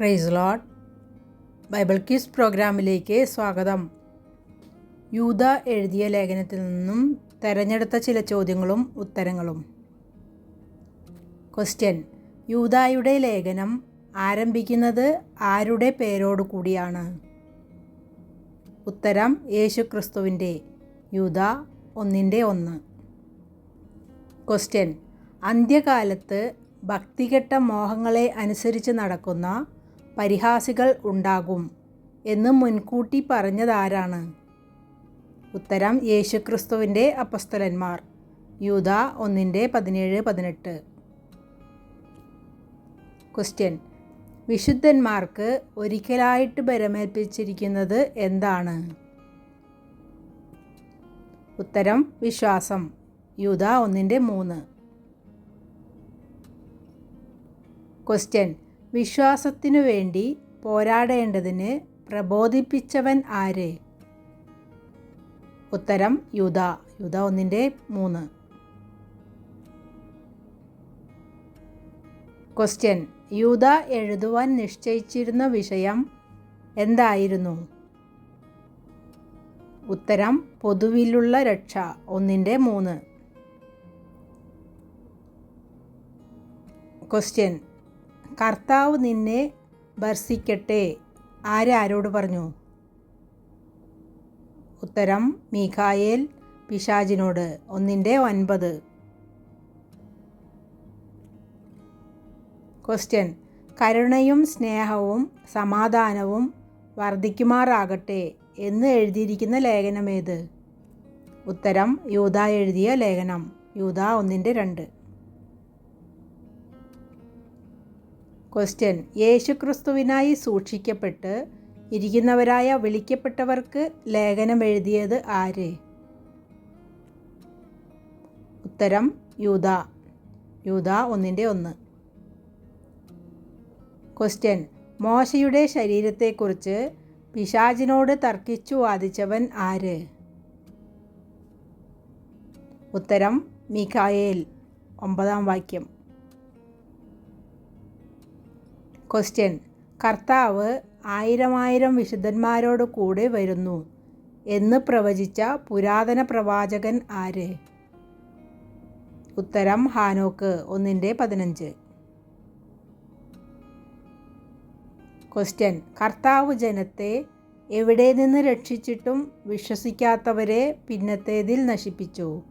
Price load Bible quiz പ്രോഗ്രാമിലേക്ക് സ്വാഗതം. യൂത എഴുതിയ ലേഖനത്തിൽ നിന്നും തെരഞ്ഞെടുത്ത ചില ചോദ്യങ്ങളും ഉത്തരങ്ങളും. ക്വസ്റ്റ്യൻ യൂതായുടെ ലേഖനം ആരംഭിക്കുന്നത് ആരുടെ പേരോട് കൂടിയാണ്? ഉത്തരം യേശു ക്രിസ്തുവിന്റെ യൂത ഒന്നിന്റെ ഒന്ന്. ക്വസ്റ്റ്യൻ അന്ത്യകാലത്ത് ഭക്തികെട്ട മോഹങ്ങളെ അനുസരിച്ച് നടക്കുന്ന പരിഹാസികൾ ഉണ്ടാകും എന്ന് മുൻകൂട്ടി പറഞ്ഞതാരാണ്? ഉത്തരം യേശുക്രിസ്തുവിന്റെ അപ്പസ്തലന്മാർ. യൂത ഒന്നിന്റെ പതിനേഴ് പതിനെട്ട്. ക്വസ്റ്റ്യൻ. വിശുദ്ധന്മാർക്ക് ഒരിക്കലായിട്ട് ബരമേൽപ്പിച്ചിരിക്കുന്നത് എന്താണ്? ഉത്തരം വിശ്വാസം. യൂത ഒന്നിന്റെ മൂന്ന്. ക്വസ്റ്റ്യൻ. വിശ്വാസത്തിനു വേണ്ടി പോരാടേണ്ടതിന് പ്രബോധിപ്പിച്ചവൻ ആര്? ഉത്തരം യുധ യുധ ഒന്നിന്റെ മൂന്ന്. ക്വസ്റ്റ്യൻ യൂത എഴുതുവാൻ നിശ്ചയിച്ചിരുന്ന വിഷയം എന്തായിരുന്നു? ഉത്തരം പൊതുവിലുള്ള രക്ഷ ഒന്നിന്റെ മൂന്ന്. ക്വസ്റ്റ്യൻ കർത്താവ് നിന്നെ ഭർസിക്കട്ടെ. ആരാരോട് പറഞ്ഞു? ഉത്തരം മീഖായേൽ പിശാജിനോട് ഒന്നിന്റെ ഒൻപത്. ക്വസ്റ്റ്യൻ കരുണയും സ്നേഹവും സമാധാനവും വർദ്ധിക്കുമാറാകട്ടെ എന്ന് എഴുതിയിരിക്കുന്ന ലേഖനമേത്? ഉത്തരം യൂത എഴുതിയ ലേഖനം. യൂത ഒന്നിന്റെ രണ്ട്. ക്വസ്റ്റ്യൻ യേശുക്രിസ്തുവിനായി സൂക്ഷിക്കപ്പെട്ട് ഇരിക്കുന്നവരായ വിളിക്കപ്പെട്ടവർക്ക് ലേഖനം എഴുതിയത് ആര്? ഉത്തരം യൂത. യൂത ഒന്നിന്റെ ഒന്ന്. ക്വസ്റ്റ്യൻ മോശയുടെ ശരീരത്തെക്കുറിച്ച് പിശാചിനോട് തർക്കിച്ചു വാദിച്ചവൻ ആര്? ഉത്തരം മിഖായേൽ. ഒമ്പതാം വാക്യം. ക്വസ്റ്റ്യൻ കർത്താവ് ആയിരമായിരം വിശുദ്ധന്മാരോട് കൂടെ വരുന്നു എന്ന് പ്രവചിച്ച പുരാതന പ്രവാചകൻ ആര്? ഉത്തരം ഹാനോക്ക് ഒന്നിന്റെ പതിനഞ്ച്. ക്വസ്റ്റ്യൻ കർത്താവ് ജനത്തെ എവിടെ നിന്ന് രക്ഷിച്ചിട്ടും വിശ്വസിക്കാത്തവരെ പിന്നത്തേതിൽ നശിപ്പിച്ചു?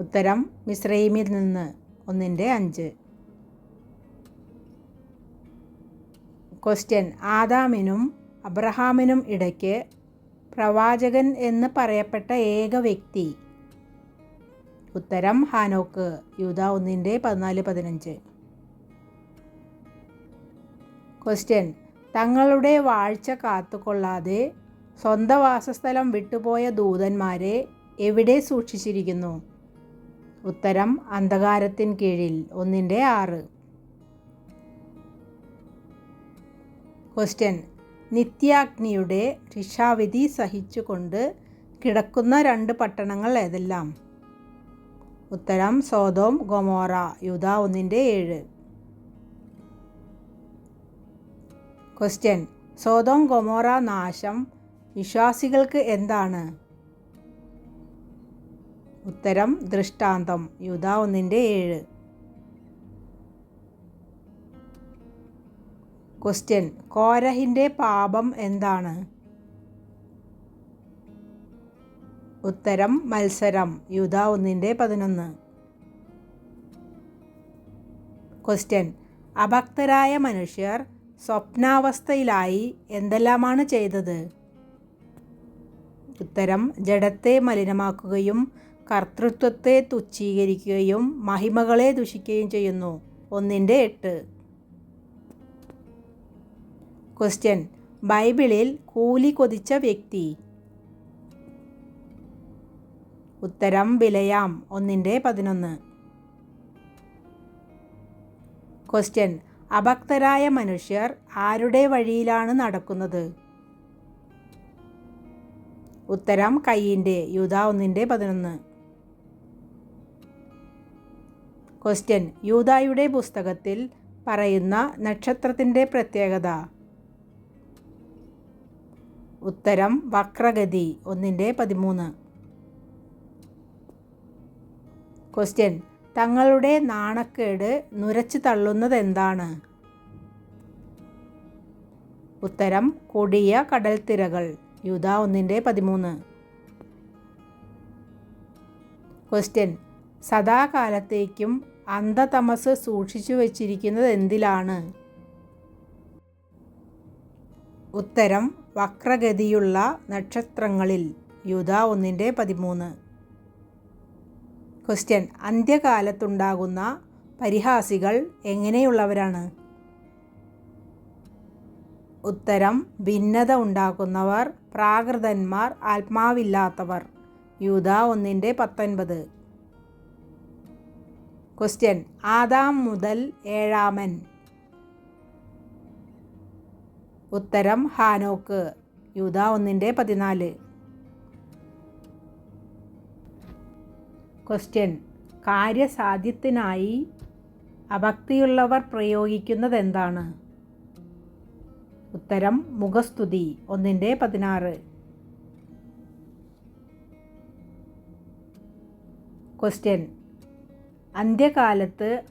ഉത്തരം മിസ്രൈമിൽ നിന്ന് ഒന്നിന്റെ അഞ്ച്. ക്വസ്റ്റ്യൻ ആദാമിനും അബ്രഹാമിനും ഇടയ്ക്ക് പ്രവാചകൻ എന്ന് പറയപ്പെട്ട ഏക വ്യക്തി. ഉത്തരം ഹാനോക്ക് യൂത ഒന്നിന്റെ പതിനാല് പതിനഞ്ച്. ക്വസ്റ്റ്യൻ തങ്ങളുടെ വാഴ്ച കാത്തുകൊള്ളാതെ സ്വന്തം വാസസ്ഥലം വിട്ടുപോയ ദൂതന്മാരെ എവിടെ സൂക്ഷിച്ചിരിക്കുന്നു? ഉത്തരം അന്ധകാരത്തിൻ കീഴിൽ ഒന്നിന്റെ ആറ്. ക്വസ്റ്റ്യൻ. നിത്യാഗ്നിയുടെ ശിക്ഷാവിധി സഹിച്ചുകൊണ്ട് കിടക്കുന്ന രണ്ട് പട്ടണങ്ങൾ ഏതെല്ലാം? ഉത്തരം സോതോം ഗൊമോറ. യുധ ഒന്നിന്റെ ഏഴ്. ക്വസ്റ്റ്യൻ. സോതോം ഗൊമോറ നാശം. വിശ്വാസികൾക്ക് എന്താണ്? ഉത്തരം ദൃഷ്ടാന്തം. യുധ ഒന്നിന്റെ ഏഴ്. ക്വസ്റ്റ്യൻ കോരഹിന്റെ പാപം എന്താണ്? ഉത്തരം മത്സരം. യുധ ഒന്നിന്റെ പതിനൊന്ന്. ക്വസ്റ്റ്യൻ അഭക്തരായ മനുഷ്യർ സ്വപ്നാവസ്ഥയിലായി എന്തെല്ലാമാണ് ചെയ്തത്? ഉത്തരം ജഡത്തെ മലിനമാക്കുകയും കർത്തൃത്വത്തെ തുച്ഛീകരിക്കുകയും മഹിമകളെ ദുഷിക്കുകയും ചെയ്യുന്നു. ഒന്നിന്റെ എട്ട്. ക്വസ്റ്റ്യൻ. ബൈബിളിൽ കൂലി കൊതിച്ച വ്യക്തി. ഉത്തരം വിലയാം ഒന്നിന്റെ പതിനൊന്ന്. ക്വസ്റ്റ്യൻ. അഭക്തരായ മനുഷ്യർ ആരുടെ വഴിയിലാണ് നടക്കുന്നത്? ഉത്തരം കയ്യിന്റെ യൂത ഒന്നിന്റെ പതിനൊന്ന്. ക്വസ്റ്റ്യൻ. യൂതായുടെ പുസ്തകത്തിൽ പറയുന്ന നക്ഷത്രത്തിന്റെ പ്രത്യേകത. ഉത്തരം വക്രഗതി ഒന്നിന്റെ പതിമൂന്ന്. ക്വസ്റ്റ്യൻ തങ്ങളുടെ നാണക്കേട് നുരച്ചു തള്ളുന്നത് എന്താണ് ഉത്തരം കൊടിയ കടൽത്തിരകൾ. യുധ ഒന്നിന്റെ പതിമൂന്ന്. ക്വസ്റ്റ്യൻ സദാകാലത്തേക്കും അന്ധതമസ് സൂക്ഷിച്ചു വച്ചിരിക്കുന്നത് എന്തിലാണ് ഉത്തരം വക്രഗതിയുള്ള നക്ഷത്രങ്ങളിൽ യുധ ഒന്നിന്റെ പതിമൂന്ന്. ക്വസ്റ്റ്യൻ അന്ത്യകാലത്തുണ്ടാകുന്ന പരിഹാസികൾ എങ്ങനെയുള്ളവരാണ്? ഉത്തരം ഭിന്നത ഉണ്ടാക്കുന്നവർ പ്രാകൃതന്മാർ ആത്മാവില്ലാത്തവർ യൂത ഒന്നിന്റെ പത്തൊൻപത്. ക്വസ്റ്റ്യൻ ആദാം മുതൽ ഏഴാമൻ. ഉത്തരം ഹാനോക്ക്. യൂത ഒന്നിന്റെ പതിനാല്. ക്വസ്റ്റ്യൻ കാര്യസാധ്യത്തിനായി അഭക്തിയുള്ളവർ പ്രയോഗിക്കുന്നത് എന്താണ് ഉത്തരം മുഖസ്തുതി ഒന്നിന്റെ പതിനാറ്. ക്വസ്റ്റ്യൻ അന്ത്യകാലത്ത്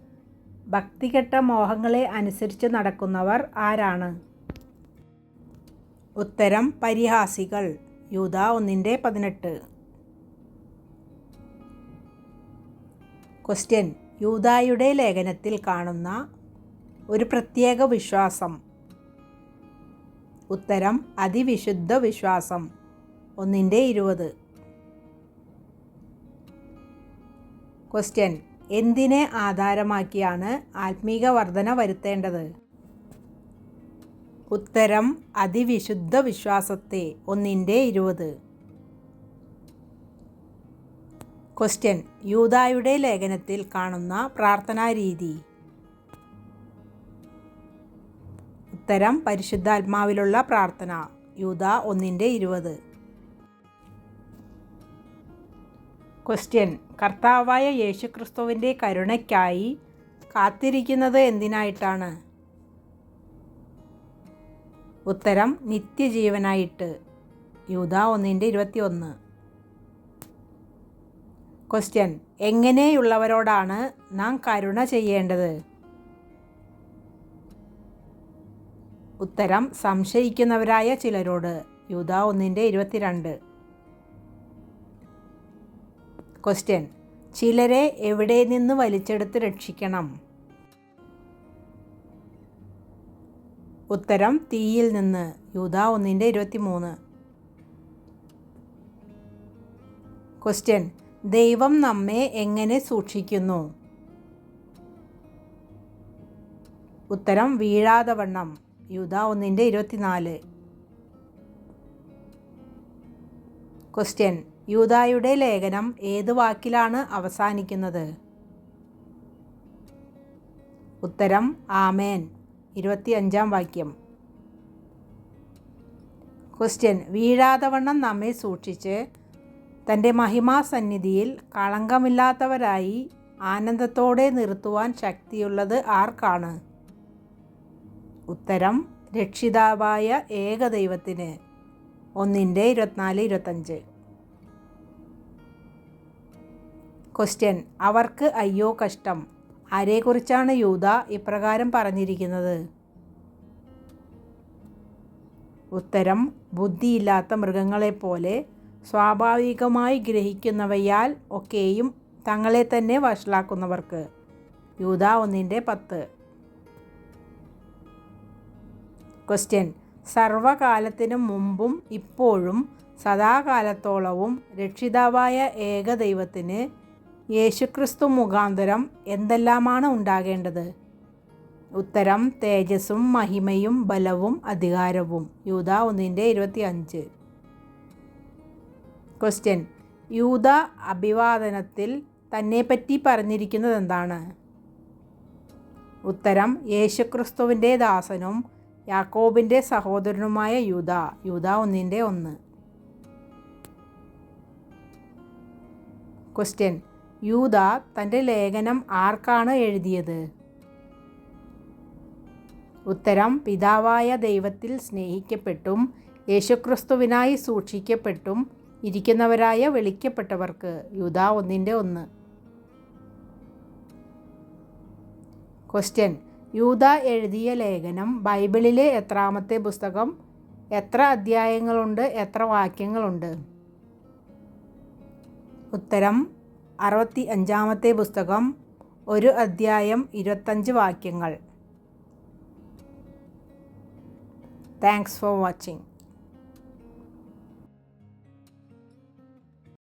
ഭക്തികെട്ട മോഹങ്ങളെ അനുസരിച്ച് നടക്കുന്നവർ ആരാണ്? ഉത്തരം പരിഹാസികൾ. യൂത ഒന്നിന്റെ പതിനെട്ട്. ക്വസ്റ്റ്യൻ യൂതായുടെ ലേഖനത്തിൽ കാണുന്ന ഒരു പ്രത്യേക വിശ്വാസം. ഉത്തരം അതിവിശുദ്ധ വിശ്വാസം. ഒന്നിന്റെ ഇരുപത്. ക്വസ്റ്റ്യൻ എന്തിനെ ആധാരമാക്കിയാണ് ആത്മീക വർധന വരുത്തേണ്ടത്? ഉത്തരം അതിവിശുദ്ധ വിശ്വാസത്തെ. ഒന്നിന്റെ ഇരുപത്. ക്വസ്റ്റ്യൻ. യൂതായുടെ ലേഖനത്തിൽ കാണുന്ന പ്രാർത്ഥനാ രീതി. ഉത്തരം പരിശുദ്ധാത്മാവിലുള്ള പ്രാർത്ഥന. യൂത ഒന്നിന്റെ ഇരുപത്. ക്വസ്റ്റ്യൻ. കർത്താവായ യേശുക്രിസ്തുവിന്റെ കരുണയ്ക്കായി കാത്തിരിക്കുന്നത് എന്തിനായിട്ടാണ്? ഉത്തരം നിത്യജീവനായിട്ട്. യൂത ഒന്നിന്റെ ഇരുപത്തി ഒന്ന് ക്വസ്റ്റ്യൻ എങ്ങനെയുള്ളവരോടാണ് നാം കരുണ ചെയ്യേണ്ടത്? ഉത്തരം സംശയിക്കുന്നവരായ ചിലരോട്. യൂത ഒന്നിന്റെ ഇരുപത്തിരണ്ട്. ക്വസ്റ്റ്യൻ ചിലരെ എവിടെ നിന്ന് വലിച്ചെടുത്ത് രക്ഷിക്കണം? ഉത്തരം തീയിൽ നിന്ന്. യൂത ഒന്നിന്റെ ഇരുപത്തി മൂന്ന് ക്വസ്റ്റ്യൻ ദൈവം നമ്മെ എങ്ങനെ സൂക്ഷിക്കുന്നു? ഉത്തരം വീഴാതെ വണ്ണം യൂത ഒന്നിന്റെ ഇരുപത്തിനാല്. ക്വസ്റ്റ്യൻ യൂതായുടെ ലേഖനം ഏത് വാക്കിലാണ് അവസാനിക്കുന്നത്? ഉത്തരം ആമേൻ. ഇരുപത്തിയഞ്ചാം വാക്യം. ക്വസ്റ്റ്യൻ വീഴാതവണ്ണം നമ്മെ സൂക്ഷിച്ച് തന്റെ മഹിമാസന്നിധിയിൽ കളങ്കമില്ലാത്തവരായി ആനന്ദത്തോടെ നിർത്തുവാൻ ശക്തിയുള്ളത് ആർക്കാണ്? ഉത്തരം രക്ഷിതാവായ ഏകദൈവത്തിന്. ഒന്നിന്റെ ഇരുപത്തിനാല് ഇരുപത്തഞ്ച്. ക്വസ്റ്റ്യൻ അവർക്ക് അയ്യോ കഷ്ടം. ആരെക്കുറിച്ചാണ് യൂത ഇപ്രകാരം പറഞ്ഞിരിക്കുന്നത്? ഉത്തരം ബുദ്ധിയില്ലാത്ത മൃഗങ്ങളെപ്പോലെ സ്വാഭാവികമായി ഗ്രഹിക്കുന്നവയാൽ ഒക്കെയും തങ്ങളെ തന്നെ വഷളാക്കുന്നവർക്ക്. യൂത ഒന്നിന്റെ പത്ത്. ക്വസ്റ്റ്യൻ സർവകാലത്തിനും മുമ്പും ഇപ്പോഴും സദാകാലത്തോളവും രക്ഷിതാവായ ഏകദൈവത്തിന് യേശുക്രിസ്തു മുഖാന്തരം എന്തെല്ലാമാണ് ഉണ്ടാകേണ്ടത്? ഉത്തരം തേജസ്സും മഹിമയും ബലവും അധികാരവും. യൂത ഒന്നിന്റെ ഇരുപത്തി അഞ്ച് ക്വസ്റ്റ്യൻ യൂത അഭിവാദനത്തിൽ തന്നെപ്പറ്റി പറഞ്ഞിരിക്കുന്നത് എന്താണ്? ഉത്തരം യേശുക്രിസ്തുവിന്റെ ദാസനും യാക്കോബിന്റെ സഹോദരനുമായ യൂത യൂത ഒന്നിന്റെ ഒന്ന്. ക്വസ്റ്റ്യൻ യൂത തന്റെ ലേഖനം ആർക്കാണ് എഴുതിയത്? ഉത്തരം പിതാവായ ദൈവത്തിൽ സ്നേഹിക്കപ്പെട്ടും യേശുക്രിസ്തുവിനായി സൂക്ഷിക്കപ്പെട്ടും ഇരിക്കുന്നവരായ വിളിക്കപ്പെട്ടവർക്ക്. യൂത ഒന്നിന്റെ ഒന്ന്. ക്വസ്റ്റ്യൻ യൂത എഴുതിയ ലേഖനം ബൈബിളിലെ എത്രാമത്തെ പുസ്തകം? എത്ര അധ്യായങ്ങളുണ്ട്? എത്ര വാക്യങ്ങളുണ്ട്? ഉത്തരം അറുപത്തി അഞ്ചാമത്തെ പുസ്തകം ഒരു അധ്യായം ഇരുപത്തഞ്ച് വാക്യങ്ങൾ. Thanks for watching